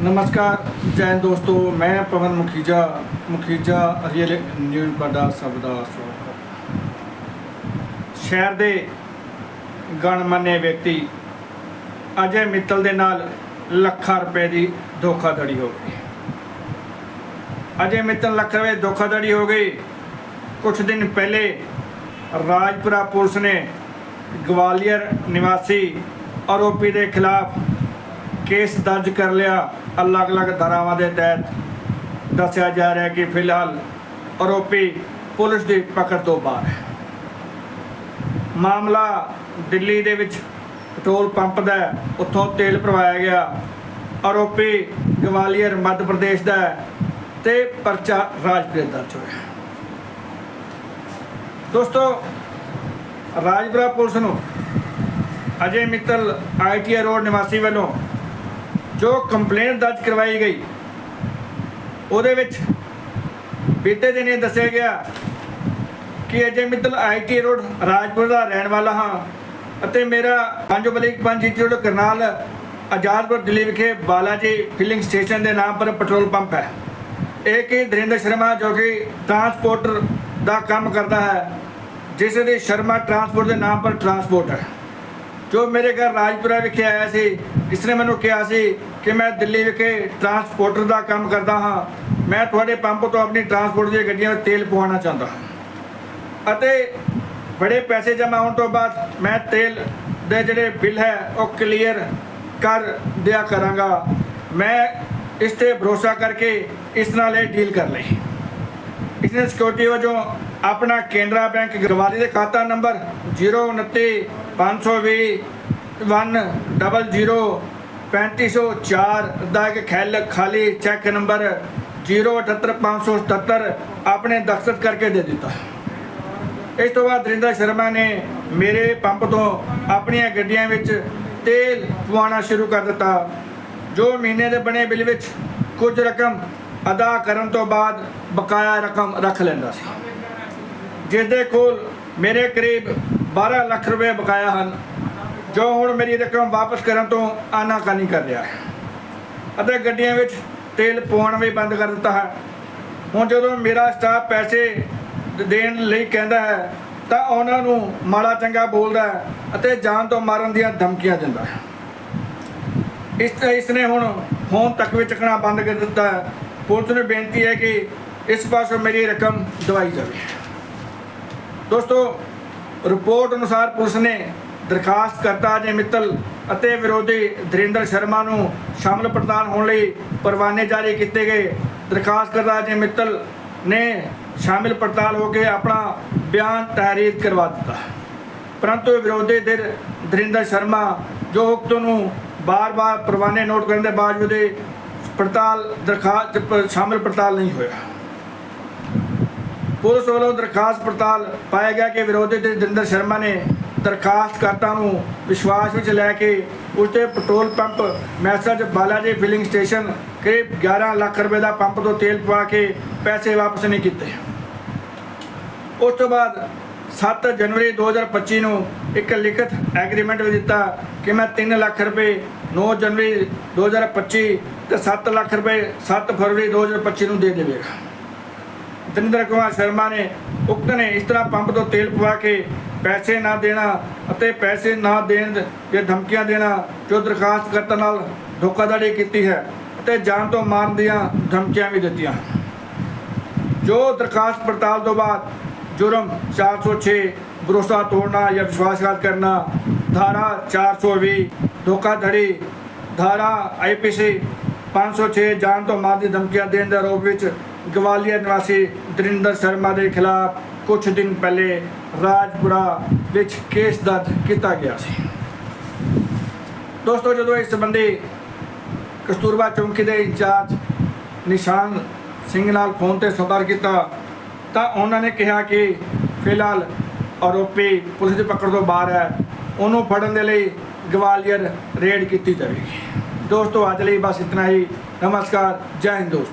ਨਮਸਕਾਰ ਜੈ ਦੋਸਤੋ, ਮੈਂ ਪਵਨ ਮੁਖੀਜਾ ਮੁਖੀਜਾ ਰੀਅਲ ਨਿਊਜ਼ ਤੁਹਾਡਾ ਸਭ ਦਾ ਸਵਾਗਤ ਸ਼ਹਿਰ ਦੇ ਗਣਮਾਨੇ ਵਿਅਕਤੀ ਅਜੇ ਮਿੱਤਲ ਦੇ ਨਾਲ ਲੱਖਾਂ ਰੁਪਏ ਦੀ ਧੋਖਾਧੜੀ ਹੋ ਗਈ। ਅਜੇ ਮਿੱਤਲ ਲੱਖ ਰੁਪਏ ਦੀ ਧੋਖਾਧੜੀ ਹੋ ਗਈ। ਕੁਝ ਦਿਨ ਪਹਿਲੇ ਰਾਜਪੁਰਾ ਪੁਲਿਸ ਨੇ ਗਵਾਲੀਅਰ ਨਿਵਾਸੀ ਆਰੋਪੀ ਦੇ ਖਿਲਾਫ ਕੇਸ ਦਰਜ ਕਰ ਲਿਆ। ਅਲੱਗ-ਅਲੱਗ ਧਾਰਾਵਾਂ ਦੇ ਤਹਿਤ ਦੱਸਿਆ ਜਾ ਰਿਹਾ ਹੈ ਕਿ ਫਿਲਹਾਲ ਆਰੋਪੀ ਪੁਲਿਸ ਦੀ ਪਕੜ ਤੋਂ ਬਾਹਰ ਹੈ। ਮਾਮਲਾ ਦਿੱਲੀ ਦੇ ਵਿੱਚ ਪੈਟਰੋਲ ਪੰਪ ਦਾ ਉੱਥੋਂ ਤੇਲ ਭਰਵਾਇਆ ਗਿਆ। ਆਰੋਪੀ ਗਵਾਲੀਅਰ ਮੱਧ ਪ੍ਰਦੇਸ਼ ਦਾ ਹੈ ਤੇ ਪਰਚਾ ਰਾਜਪੁਰ ਦਰਜ ਹੋਇਆ ਦੋਸਤੋ ਰਾਜਪੁਰਾ ਪੁਲਿਸ ਨੂੰ ਅਜੇ ਮਿੱਤਲ ਆਈਟੀਆਰ ਰੋਡ ਨਿਵਾਸੀ ਵੱਲੋਂ ਜੋ ਕੰਪਲੇਂਟ ਦਰਜ ਕਰਵਾਈ ਗਈ, ਉਹਦੇ ਵਿੱਚ ਬੀਤੇ ਦਿਨ ਇਹ ਦੱਸਿਆ ਗਿਆ ਕਿ ਅਜੇ ਮਿੱਤਲ ਆਈਟੀ ਰੋਡ ਰਾਜਪੁਰ ਦਾ ਰਹਿਣ ਵਾਲਾ ਹਾਂ ਅਤੇ ਮੇਰਾ ਪੰਜ ਬਲਿਕ ਪੰਜ ਜੀਟੀ ਰੋਡ ਕਰਨਾਲ ਆਜ਼ਾਦਪੁਰ ਦਿੱਲੀ ਵਿਖੇ ਬਾਲਾਜੀ ਫਿਲਿੰਗ ਸਟੇਸ਼ਨ ਦੇ ਨਾਮ ਪਰ ਪੈਟਰੋਲ ਪੰਪ ਹੈ। ਇਹ ਕਿ ਦਰਿੰਦਰ ਸ਼ਰਮਾ ਜੋ ਕਿ ਟਰਾਂਸਪੋਰਟਰ ਦਾ ਕੰਮ ਕਰਦਾ ਹੈ, ਜਿਸ ਦੀ ਸ਼ਰਮਾ ਟਰਾਂਸਪੋਰਟ ਦੇ ਨਾਮ ਪਰ ਟਰਾਂਸਪੋਰਟ ਹੈ। ਜੋ ਮੇਰੇ ਘਰ ਰਾਜਪੁਰਾ ਵਿਖੇ ਆਇਆ ਸੀ ਇਸਨੇ ਮੈਨੂੰ ਕਿਹਾ ਸੀ ਕਿ ਮੈਂ ਦਿੱਲੀ ਵਿਖੇ ਟਰਾਂਸਪੋਰਟਰ ਦਾ ਕੰਮ ਕਰਦਾ ਹਾਂ। ਮੈਂ ਤੁਹਾਡੇ ਪੰਪ ਤੋਂ ਆਪਣੀ ਟਰਾਂਸਪੋਰਟ ਦੀਆਂ ਗੱਡੀਆਂ ਵਿੱਚ ਤੇਲ ਪਵਾਉਣਾ ਚਾਹੁੰਦਾ ਹਾਂ। ਅਤੇ ਬੜੇ ਪੈਸੇ ਜਮ੍ਹਾਂ ਹੋਣ ਤੋਂ ਬਾਅਦ ਮੈਂ ਤੇਲ ਦੇ ਜਿਹੜੇ ਬਿੱਲ ਹੈ, ਉਹ ਕਲੀਅਰ ਕਰ ਦਿਆ ਕਰਾਂਗਾ। ਮੈਂ ਇਸ ਤੇ ਭਰੋਸਾ ਕਰਕੇ ਇਸ ਨਾਲ ਇਹ ਡੀਲ ਕਰ ਲਈ। ਇਸਨੇ ਸਿਕਿਉਰਿਟੀ ਵਜੋਂ ਆਪਣਾ ਕੇਨਰਾ ਬੈਂਕ ਗਰਵਾਲੀ ਦੇ ਖਾਤਾ ਨੰਬਰ 029 520 100 3504 ਦਾ ਇੱਕ ਖੈਲ ਖਾਲੀ ਚੈੱਕ ਨੰਬਰ 078577 ਆਪਣੇ ਦਸਤਖਤ ਕਰਕੇ ਦੇ ਦਿੱਤਾ। ਇਸ ਤੋਂ ਬਾਅਦ ਰਿੰਦਰ ਸ਼ਰਮਾ ਨੇ ਮੇਰੇ ਪੰਪ ਤੋਂ ਆਪਣੀਆਂ ਗੱਡੀਆਂ ਵਿੱਚ ਤੇਲ ਪਵਾਉਣਾ ਸ਼ੁਰੂ ਕਰ ਦਿੱਤਾ, ਜੋ ਮਹੀਨੇ ਦੇ ਬਣੇ ਬਿੱਲ ਵਿੱਚ ਕੁਝ ਰਕਮ ਅਦਾ ਕਰਨ ਤੋਂ ਬਾਅਦ ਬਕਾਇਆ ਰਕਮ ਰੱਖ ਲੈਂਦਾ ਸੀ। ਜਿਸ ਦੇ ਕੋਲ ਮੇਰੇ ਕਰੀਬ 12 ਲੱਖ ਰੁਪਏ ਬਕਾਇਆ ਹਨ, ਜੋ ਹੁਣ ਮੇਰੀ ਰਕਮ ਵਾਪਸ ਕਰਨ ਤੋਂ ਆਨਾਕਾਨੀ ਕਰ ਰਿਹਾ। ਹੈ ਅਤੇ ਗੱਡੀਆਂ ਵਿੱਚ ਤੇਲ ਪਵਾਉਣਾ ਵੀ ਬੰਦ ਕਰ ਦਿੱਤਾ ਹੈ। ਹੁਣ ਜਦੋਂ ਮੇਰਾ ਸਟਾਫ ਪੈਸੇ ਦੇਣ ਲਈ ਕਹਿੰਦਾ ਹੈ, ਤਾਂ ਉਹਨਾਂ ਨੂੰ ਮਾੜਾ ਚੰਗਾ ਬੋਲਦਾ ਹੈ ਅਤੇ ਜਾਨ ਤੋਂ ਮਾਰਨ ਦੀਆਂ ਧਮਕੀਆਂ ਦਿੰਦਾ ਹੈ। ਇਸ ਇਸ ਨੇ ਹੁਣ ਫੋਨ ਤੱਕ ਵੀ ਚੱਕਣਾ ਬੰਦ ਕਰ ਦਿੱਤਾ ਹੈ। ਪੁਲਿਸ ਨੂੰ ਬੇਨਤੀ ਹੈ ਕਿ ਇਸ ਪਾਸੋਂ ਮੇਰੀ ਰਕਮ ਦਵਾਈ ਜਾਵੇ। ਦੋਸਤੋ ਰਿਪੋਰਟ ਅਨੁਸਾਰ ਪੁਲਿਸ ਨੇ ਦਰਖਾਸਤ ਕਰਤਾ ਅਜੇ ਮਿੱਤਲ ਅਤੇ ਵਿਰੋਧੀ ਧਰਿੰਦਰ ਸ਼ਰਮਾ ਨੂੰ ਸ਼ਾਮਲ ਪ੍ਰਦਾਨ ਹੋਣ ਲਈ ਪਰਵਾਨੇ ਜਾਰੀ ਕੀਤੇ ਗਏ। ਦਰਖਾਸਤ ਕਰਤਾ ਅਜੇ ਮਿੱਤਲ ਨੇ ਸ਼ਾਮਿਲ ਪੜਤਾਲ ਹੋ ਕੇ ਆਪਣਾ ਬਿਆਨ ਤਹਿਰੀਰ ਕਰਵਾ ਦਿੱਤਾ। ਪਰੰਤੂ ਵਿਰੋਧੀ ਧਿਰ ਧਰਿੰਦਰ ਸ਼ਰਮਾ, ਜੋ ਉਕਤ ਨੂੰ ਬਾਰ-ਬਾਰ ਪਰਵਾਨੇ ਨੋਟ ਕਰਨ ਦੇ ਬਾਵਜੂਦ ਇਹ ਪੜਤਾਲ ਦਰਖਾਸਤ 'ਚ ਸ਼ਾਮਿਲ ਪੜਤਾਲ ਨਹੀਂ ਹੋਇਆ। ਪੁਲਿਸ ਵੱਲੋਂ ਦਰਖਾਸਤ ਪੜਤਾਲ ਪਾਇਆ ਗਿਆ ਕਿ ਵਿਰੋਧੀ ਧਿਰ ਧਰਿੰਦਰ ਸ਼ਰਮਾ ਨੇ ਦਰਖਾਸਤਕਰਤਾ ਨੂੰ ਵਿਸ਼ਵਾਸ ਵਿੱਚ ਲੈ ਕੇ ਉਸਦੇ petrol pump message Balaji filling station ਕਰੀਬ 11 ਲੱਖ ਰੁਪਏ ਦਾ ਪੰਪ ਤੋਂ ਤੇਲ ਪਵਾ ਕੇ ਪੈਸੇ ਵਾਪਸ ਨਹੀਂ ਕੀਤੇ। ਉਸ ਤੋਂ ਬਾਅਦ 7 ਜਨਵਰੀ 2025 ਨੂੰ ਇੱਕ ਲਿਖਤ ਐਗਰੀਮੈਂਟ ਵੀ ਦਿੱਤਾ ਕਿ ਮੈਂ 3 ਲੱਖ ਰੁਪਏ 9 ਜਨਵਰੀ 2025 ਤੇ 7 ਲੱਖ ਰੁਪਏ 7 ਫਰਵਰੀ 2025 ਨੂੰ ਦੇ ਦੇਵੇਗਾ। ਦਰਿੰਦਰ ਕੁਮਾਰ ਸ਼ਰਮਾ ਨੇ ਉਕਤ ਨੇ ਇਸ ਤਰ੍ਹਾਂ ਪੰਪ ਤੋਂ ਤੇਲ ਪਵਾ ਕੇ ਪੈਸੇ ਨਾ ਦੇਣਾ ਅਤੇ ਪੈਸੇ ਨਾ ਦੇਣ ਦੇ ਧਮਕੀਆਂ ਦੇਣਾ ਜੋ ਦਰਖਾਸਤਕਰਤਾ ਨਾਲ ਧੋਖਾਧੜੀ ਕੀਤੀ ਹੈ ਅਤੇ ਜਾਨ ਤੋਂ ਮਾਰਨ ਦੀਆਂ ਧਮਕੀਆਂ ਵੀ ਦਿੱਤੀਆਂ। ਜੋ ਦਰਖਾਸਤ ਪੜਤਾਲ ਤੋਂ ਬਾਅਦ ਜੁਰਮ 406 ਭਰੋਸਾ ਤੋੜਨਾ ਜਾਂ ਵਿਸ਼ਵਾਸਘਾਤ ਕਰਨਾ, ਧਾਰਾ 420 ਧੋਖਾਧੜੀ, ਧਾਰਾ ਆਈਪੀਸੀ 506 ਜਾਨ ਤੋਂ ਮਾਰਨ ਦੀ ਧਮਕੀਆਂ ਦੇਣ ਦੇ ਆਰੋਪ ਵਿੱਚ ਗਵਾਲੀਅਰ ਨਿਵਾਸੀ ਦਰਿੰਦਰ ਸ਼ਰਮਾ ਦੇ ਖਿਲਾਫ ਕੁਝ ਦਿਨ ਪਹਿਲੇ ਰਾਜਪੁਰਾ ਵਿੱਚ ਕੇਸ ਦਰਜ ਕੀਤਾ ਗਿਆ ਸੀ। ਦੋਸਤੋ, ਜਦੋਂ ਇਸ ਸੰਬੰਧੀ ਕਸਤੂਰਬਾ ਚੌਂਕੀ ਦੇ ਇੰਚਾਰਜ ਨਿਸ਼ਾਨ ਸਿੰਘ ਨਾਲ ਫੋਨ ਤੇ ਸੰਪਰਕ ਕੀਤਾ, ਤਾਂ ਉਹਨਾਂ ਨੇ ਕਿਹਾ ਕਿ ਫਿਲਹਾਲ ਆਰੋਪੀ ਪੁਲਿਸ ਦੀ ਪਕੜ ਤੋਂ ਬਾਹਰ ਹੈ। ਉਹਨੂੰ ਫੜਨ ਦੇ ਲਈ ਗਵਾਲੀਅਰ ਰੇਡ ਕੀਤੀ ਜਾਵੇਗੀ। ਦੋਸਤੋ, ਅੱਜ ਲਈ ਬਸ ਇਤਨਾ ਹੀ। ਨਮਸਕਾਰ। ਜੈ ਹਿੰਦ ਦੋਸਤੋ।